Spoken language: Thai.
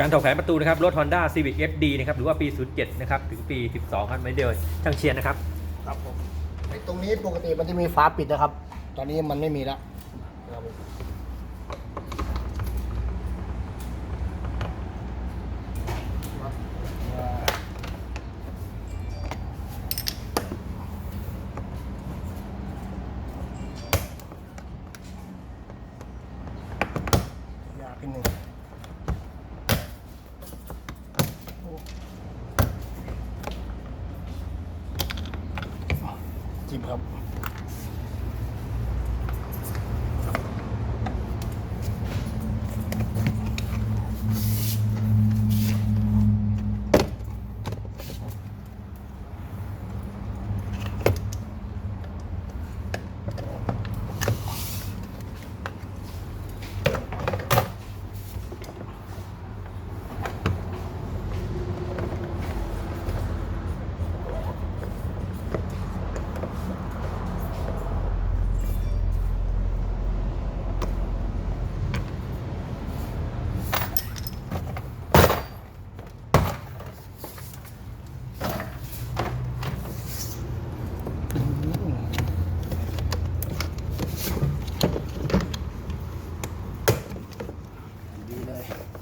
การถอดแผงประตูนะครับรถ Honda Civic FD นะครับหรือว่าปี 07 นะครับถึงปี 12 ครับไม่เดียวช่างเชียนนะครับ ครับผมไอ้ตรงนี้ปกติมันจะมีฝาปิดนะครับ ตอนนี้มันไม่มีแล้ว จิ้มครับ day.